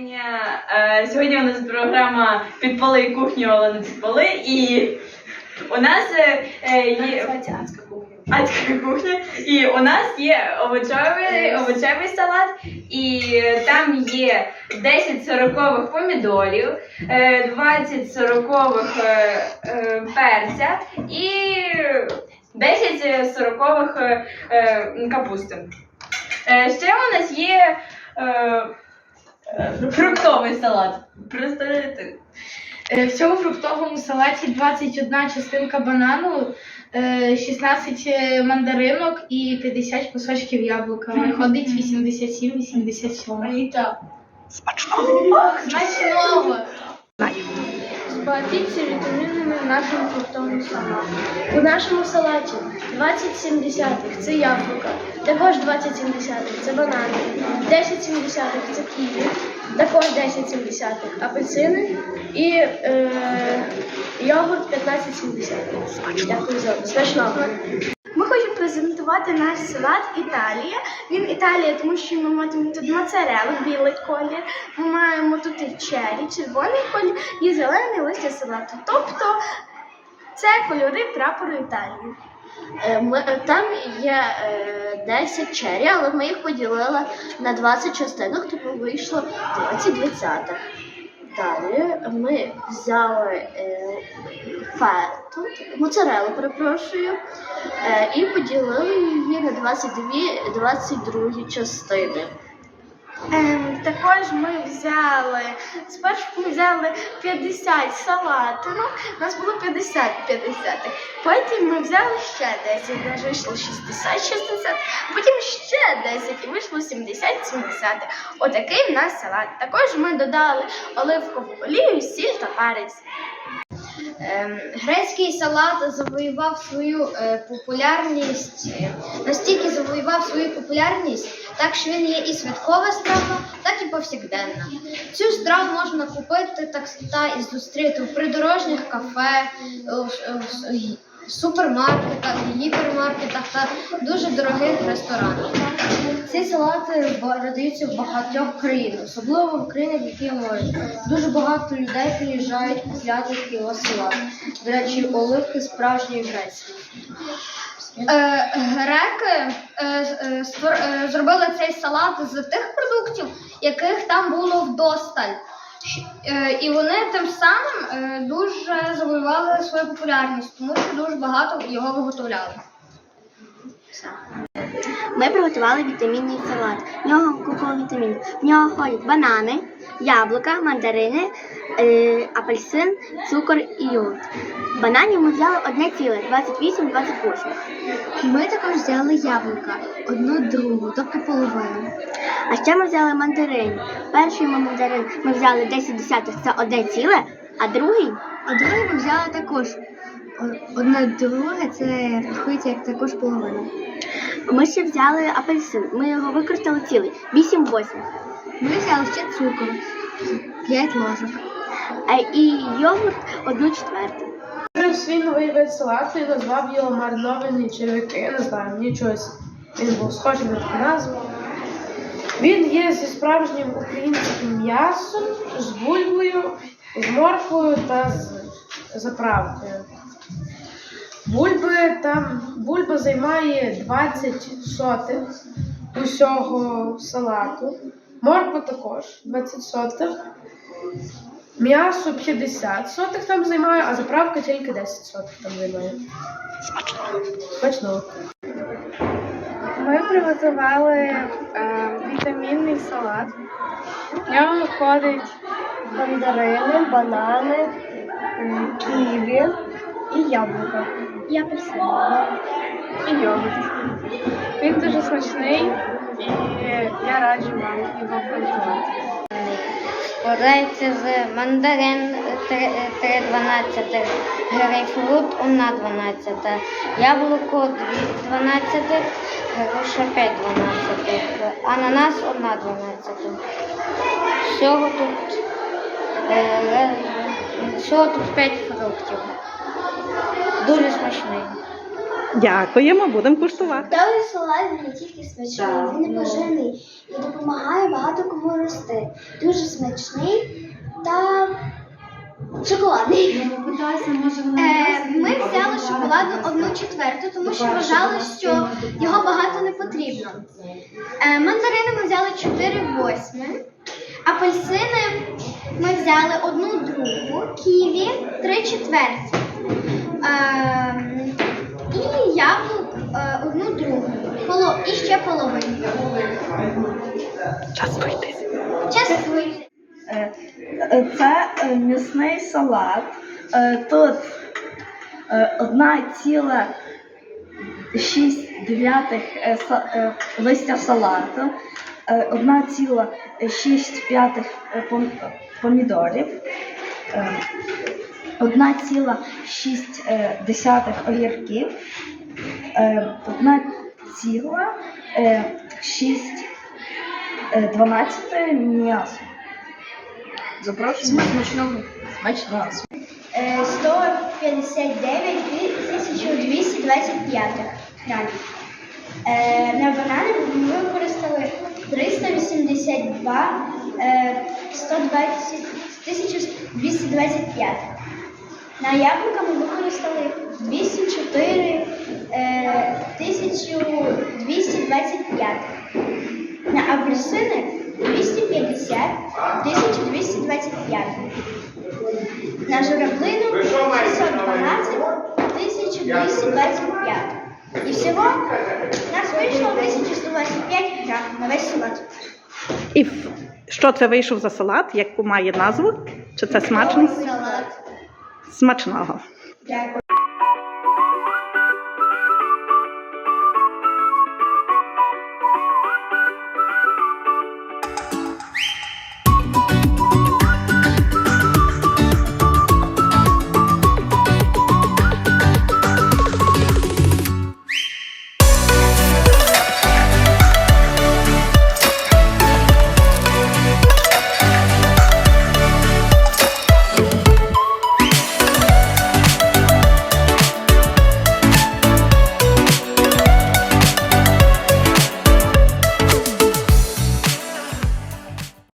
Сьогодні, е, сьогодні у нас програма Підпали кухню, але не підпали. І у нас е, е, є адська кухня. адська кухня, і у нас є овочевий, овочевий салат, і там є 10 сорокових помідорів, е, 20 сорокових е, е, перця і 10 сорокових капусти. Ще у нас є фруктовий салат. Представляєте? Е, В цьому фруктовому салаті 21 частинка банану, е, 16 мандаринок і 50 кусочків яблука. Виходить 87-87. Смачного! Смачного! Збагатіться вітамінами в нашому фруктовому салаті. У нашому салаті 20 70-х це яблука, також 20 70-х це банани, 10 70-х це ківі, також 10 70-х апельсини і е, йогурт 15 70-х. Дякую за смачного. Презентувати наш салат Італія. Він Італія, тому що ми маємо тут моцарелу, білий колір. Ми маємо тут і чері, червоний колір і зелений листя салату. Тобто це кольори прапору Італії. Е, там є е, 10 чері, але ми їх поділили на 20 частинок, тому вийшло 20 двадцятих. Далі ми взяли е, фету, моцарелу, перепрошую, е, і поділили її на 22, 22 частини. Ем, також ми взяли, спершу ми взяли 50 салатину, у нас було 50 50. Потім ми взяли ще 10, де вийшло 60 60, потім ще 10 і вийшло 70 70. Отакий в нас салат. Також ми додали оливкову олію, сіль та перець. Ем, Грецький салат завоював свою е, популярність, е, настільки завоював свою популярність, так що він є і святкова страва, так і повсякденна. Цю страву можна купити так та і зустріти в придорожніх кафе, гі- супермаркетах, гіпермаркетах та дуже дорогих ресторанах. Ці салати продаються в багатьох країнах, особливо в країнах, які можуть. Дуже багато людей приїжджають купляти його салат. До речі, оливки справжньої грецькі. Е, греки е, е, е, зробили цей салат з тих продуктів, яких там було вдосталь. Е, І вони тим самим е, дуже завоювали свою популярність, тому що дуже багато його виготовляли. Ми приготували вітамінний салат. В нього купа вітамін. В нього ходять банани, яблука, мандарини, е, апельсин, цукор і йогурт. Бананів ми взяли одне ціле, 28-28. Ми також взяли яблука, одну другу, тобто половину. А ще ми взяли мандарин. Перший ми мандарин ми взяли 10 десятих, це одне ціле, а другий А другий ми взяли також одне друге, це рахується як також половина. Ми ще взяли апельсин. Ми його використали цілий, 8-8. Ми взяли ще цукор, 5 ложок. Е, і йогурт одну четверту. Відкрив свій новий вид салату і назвав його мариновані черв'яки. Я не знаю, мені чогось він був схожий на таку назву. Він є зі справжнім українським м'ясом, з бульбою, з морквою та з заправкою. Бульби там бульба займає 20 сотих усього салату. Морква також 20 сотих. М'ясо 50 сотих там займає, а заправка тільки 10 сотих там займає. Смачного. Смачного. Ми приготували е, вітамінний салат. В ньому входить мандарини, банани, ківі і яблука. І апельсин. І йогурт. Він дуже смачний і я раджу вам його приготувати. Складається з мандарин 3 12, грейпфрут 1 12, яблуко 2 12, груша 5 12, ананас 1 12. Всього тут, е, е, всього тут 5 фруктів. Дуже смачний. Дякуємо, будемо куштувати. Добрий салат він не тільки смачний, він непоживний і допомагає багато кому рости. Дуже смачний та шоколадний. Е, ми взяли шоколадну одну четверту, тому що вважали, що його багато не потрібно. Е, мандарини ми взяли 4 восьми, апельсини ми взяли одну другу, ківі 3 четверті. Частуйтесь. Частуйте. Е, е, Це е, м'ясний салат. Тут одна ціла шість дев'ятих са- листя салату, одна ціла шість п'ятих помідорів, одна ціла шість десятих огірків, одна ціла шість е, дванадцяте м'ясо. Запрошуємо смачного. Смачного. Е, 159 і 1225 грамів. Е, На банани ми використали 382 е, 120, 1225. На яблука ми використали 204 е, 1225. Апельсини 250 1225. На журавлину 612 1225. І всього нас вийшло 1125 грам на весь салат. І що це вийшов за салат? Яку має назву? Чи це смачний? Салат. Смачного. Дякую.